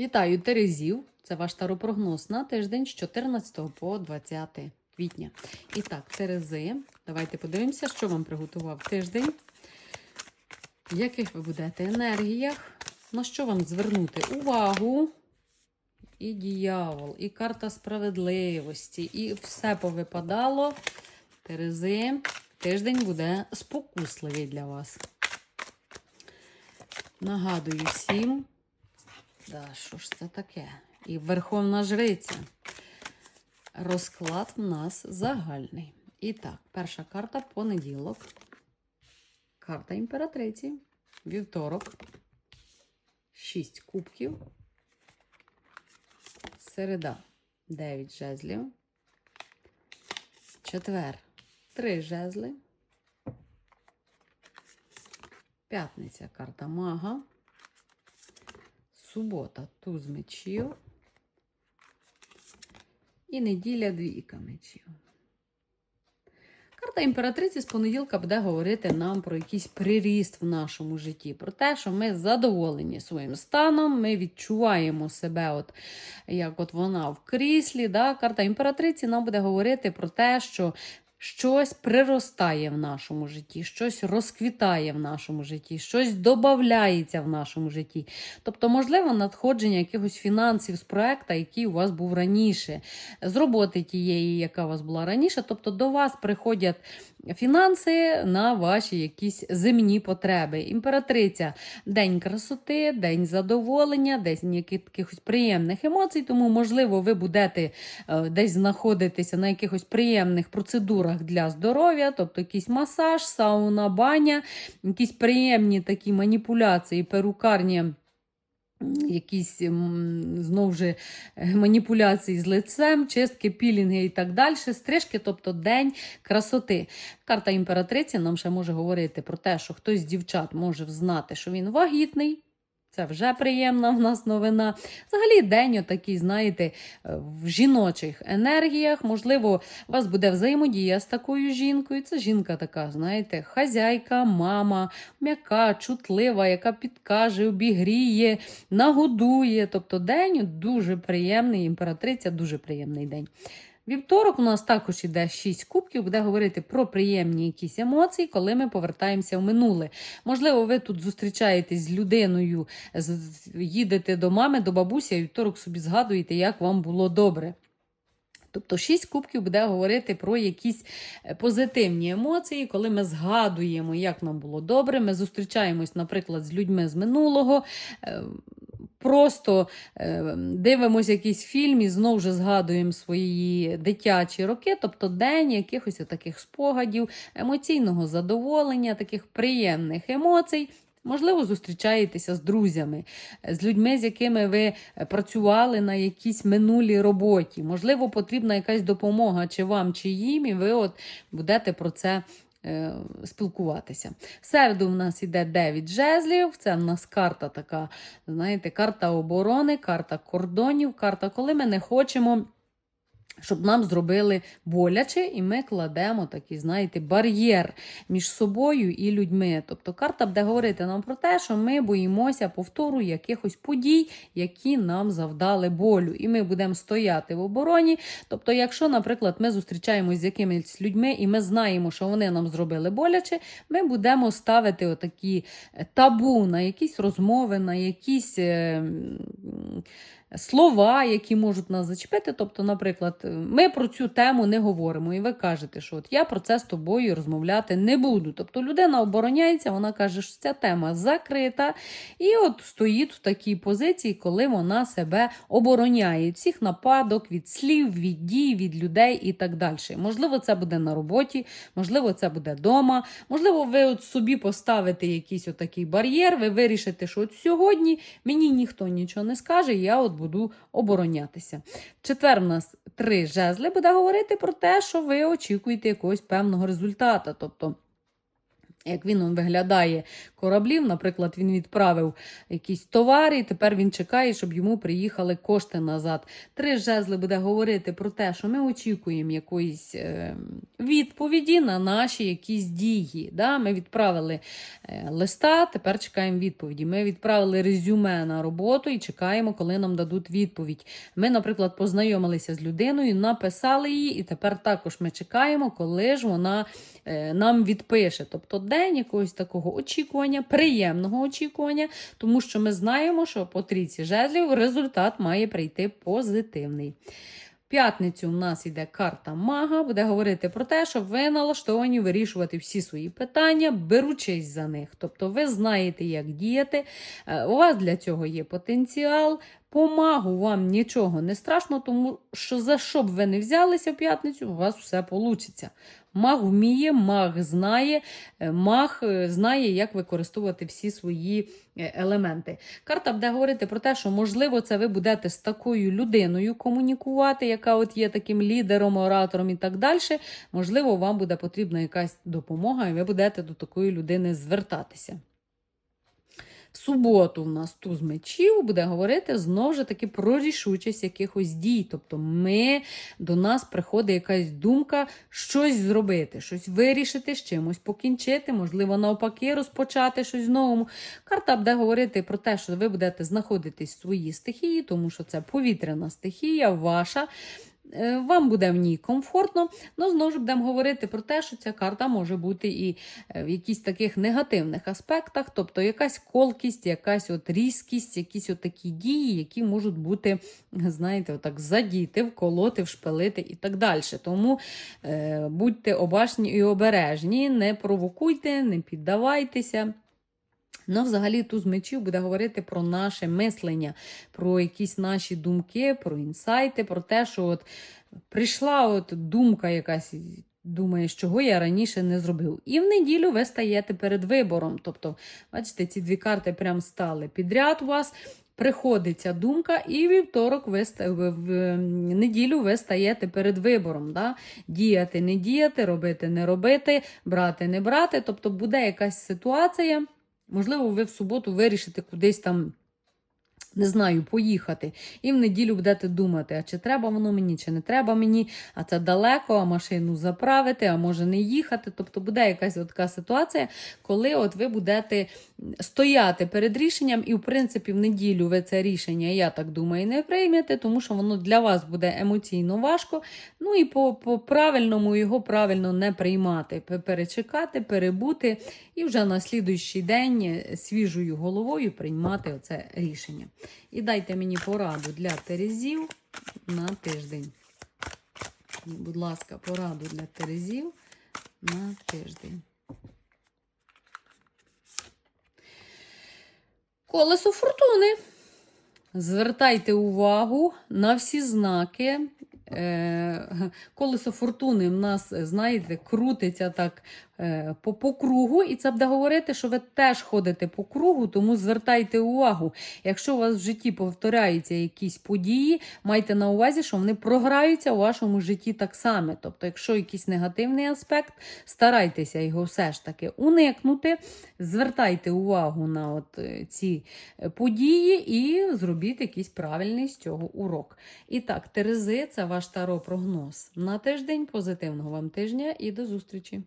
Вітаю Терезів! Це ваш таропрогноз на тиждень з 14 по 20 квітня. І так, Терези, давайте подивимося, що вам приготував тиждень, в яких ви будете енергіях, на що вам звернути увагу. І діявол, і карта справедливості, і все повипадало. Терези, тиждень буде спокусливий для вас. Нагадую всім, Да, що ж це таке? І Верховна Жриця. Розклад в нас загальний. І так, перша карта понеділок. Карта імператриці. Вівторок. Шість кубків. Середа. Дев'ять жезлів. Четвер. Три жезли. П'ятниця карта мага. Субота туз мечів. І неділя двійка мечів. Карта імператриці з понеділка буде говорити нам про якийсь приріст в нашому житті, про те, що ми задоволені своїм станом, ми відчуваємо себе, от, як от вона в кріслі. Да? Карта імператриці нам буде говорити про те, що щось приростає в нашому житті, щось розквітає в нашому житті, щось додається в нашому житті. Тобто, можливо, надходження якихось фінансів з проекту, який у вас був раніше, з роботи тієї, яка у вас була раніше. Тобто до вас приходять фінанси на ваші якісь земні потреби. Імператриця день красоти, день задоволення, день якихось приємних емоцій. Тому, можливо, ви будете е, десь знаходитися на якихось приємних процедурах для здоров'я, тобто якийсь масаж, сауна, баня, якісь приємні такі маніпуляції, перукарні. Якісь знову ж е, маніпуляції з лицем, чистки, пілінги і так далі. Стрижки, тобто день красоти. Карта імператриці нам ще може говорити про те, що хтось з дівчат може знати, що він вагітний. Це вже приємна в нас новина. Взагалі, день отакий, знаєте, е, в жіночих енергіях. Можливо, у вас буде взаємодія з такою жінкою. Це жінка така, знаєте, хазяйка, мама, м'яка, чутлива, яка підкаже, обігріє, нагодує. Тобто день дуже приємний, імператриця дуже приємний день. Вівторок у нас також іде 6 кубків, буде говорити про приємні якісь емоції, коли ми повертаємося в минуле. Можливо, ви тут зустрічаєтесь з людиною, їдете до мами, до бабусі, а вівторок собі згадуєте, як вам було добре. Тобто шість кубків буде говорити про якісь е, позитивні емоції, коли ми згадуємо, як нам було добре. Ми зустрічаємось, наприклад, з людьми з минулого. Просто е, дивимося якийсь фільм і знову ж згадуємо свої дитячі роки, тобто день якихось таких спогадів, емоційного задоволення, таких приємних емоцій. Можливо, зустрічаєтеся з друзями, з людьми, з якими ви працювали на якійсь минулій роботі. Можливо, потрібна якась допомога чи вам, чи їм, і ви от будете про це спілкуватися. В середу в нас іде 9 жезлів. Це в нас карта така, знаєте, карта оборони, карта кордонів, карта, коли ми не хочемо. Щоб нам зробили боляче, і ми кладемо такий, знаєте, бар'єр між собою і людьми. Тобто карта буде говорити нам про те, що ми боїмося повтору якихось подій, які нам завдали болю. І ми будемо стояти в обороні. Тобто, якщо, наприклад, ми зустрічаємось з якимись людьми, і ми знаємо, що вони нам зробили боляче, ми будемо ставити отакі е, табу на якісь розмови, на якісь. Е, Слова, які можуть нас зачепити. Тобто, наприклад, ми про цю тему не говоримо, і ви кажете, що от я про це з тобою розмовляти не буду. Тобто людина обороняється, вона каже, що ця тема закрита, і от стоїть в такій позиції, коли вона себе обороняє від всіх нападок, від слів, від дій, від людей і так далі. Можливо, це буде на роботі, можливо, це буде вдома, можливо, ви от собі поставите якийсь отакий бар'єр, ви вирішите, що от сьогодні мені ніхто нічого не скаже, я от буду оборонятися. Четвер в нас три жезли буде говорити про те, що ви очікуєте якогось певного результату. Тобто Як він виглядає кораблів, наприклад, він відправив якісь товари, і тепер він чекає, щоб йому приїхали кошти назад. Три жезли буде говорити про те, що ми очікуємо якоїсь е, відповіді на наші якісь дії. Да? Ми відправили е, листа, тепер чекаємо відповіді. Ми відправили резюме на роботу і чекаємо, коли нам дадуть відповідь. Ми, наприклад, познайомилися з людиною, написали її, і тепер також ми чекаємо, коли ж вона е, нам відпише. Тобто день якогось такого очікування, приємного очікування, тому що ми знаємо, що по трійці жезлів результат має прийти позитивний. П'ятницю у нас йде карта мага, буде говорити про те, що ви налаштовані вирішувати всі свої питання, беручись за них. Тобто ви знаєте, як діяти. Е, У вас для цього є потенціал. По магу вам нічого не страшно, тому що за що б ви не взялися в п'ятницю, у вас все вийде. Маг вміє, маг знає, е, маг е, знає, як використовувати всі свої е, елементи. Карта буде говорити про те, що можливо це ви будете з такою людиною комунікувати, яка от є таким лідером, оратором і так далі. Можливо, вам буде потрібна якась допомога, і ви будете до такої людини звертатися. В суботу в нас туз мечів буде говорити знову ж таки про рішучість якихось дій. Тобто ми, до нас приходить якась думка щось зробити, щось вирішити, з чимось покінчити, можливо, навпаки, розпочати щось новому. Карта буде говорити про те, що ви будете знаходитись в своїй стихії, тому що це повітряна стихія, ваша. Е, Вам буде в ній комфортно, але знову ж будемо говорити про те, що ця карта може бути і е, в якісь таких негативних аспектах, тобто якась колкість, якась от різкість, якісь от такі дії, які можуть бути, знаєте, отак задіти, вколоти, вшпилити і так далі. Тому е, будьте обачні і обережні, не провокуйте, не піддавайтеся. Ну, взагалі, туз мечів буде говорити про наше мислення, про якісь наші думки, про інсайти, про те, що от прийшла от думка якась. Думаєш, чого я раніше не зробив. І в неділю ви стаєте перед вибором. Тобто, бачите, ці дві карти прям стали підряд у вас. Приходить ця думка, і вівторок ви в неділю ви стаєте перед вибором. Да? Діяти, не діяти, робити, не робити, брати, не брати. Тобто буде якась ситуація. Можливо, ви в суботу вирішите кудись там, не знаю, поїхати. І в неділю будете думати, а чи треба воно мені, чи не треба мені, а це далеко, а машину заправити, а може не їхати. Тобто буде якась така ситуація, коли от ви будете стояти перед рішенням, і, в принципі, в неділю ви це рішення, я так думаю, не приймете, тому що воно для вас буде емоційно важко. Ну і по, по правильному його правильно не приймати, перечекати, перебути і вже на слідуючий день е, свіжою головою приймати оце рішення. І дайте мені пораду для Терезів на тиждень. Будь ласка, пораду для Терезів на тиждень. Колесо фортуни. Звертайте увагу на всі знаки. Е, Колесо фортуни в нас, знаєте, крутиться так е, по, по кругу, і це буде говорити, що ви теж ходите по кругу, тому звертайте увагу. Якщо у вас в житті повторяються якісь події, майте на увазі, що вони програються у вашому житті так само. Тобто, якщо якийсь негативний аспект, старайтеся його все ж таки уникнути, звертайте увагу на от е, ці е, події і зробіть якийсь правильний з цього урок. І так, Терези, це ваш таро прогноз на тиждень. Позитивного вам тижня і до зустрічі!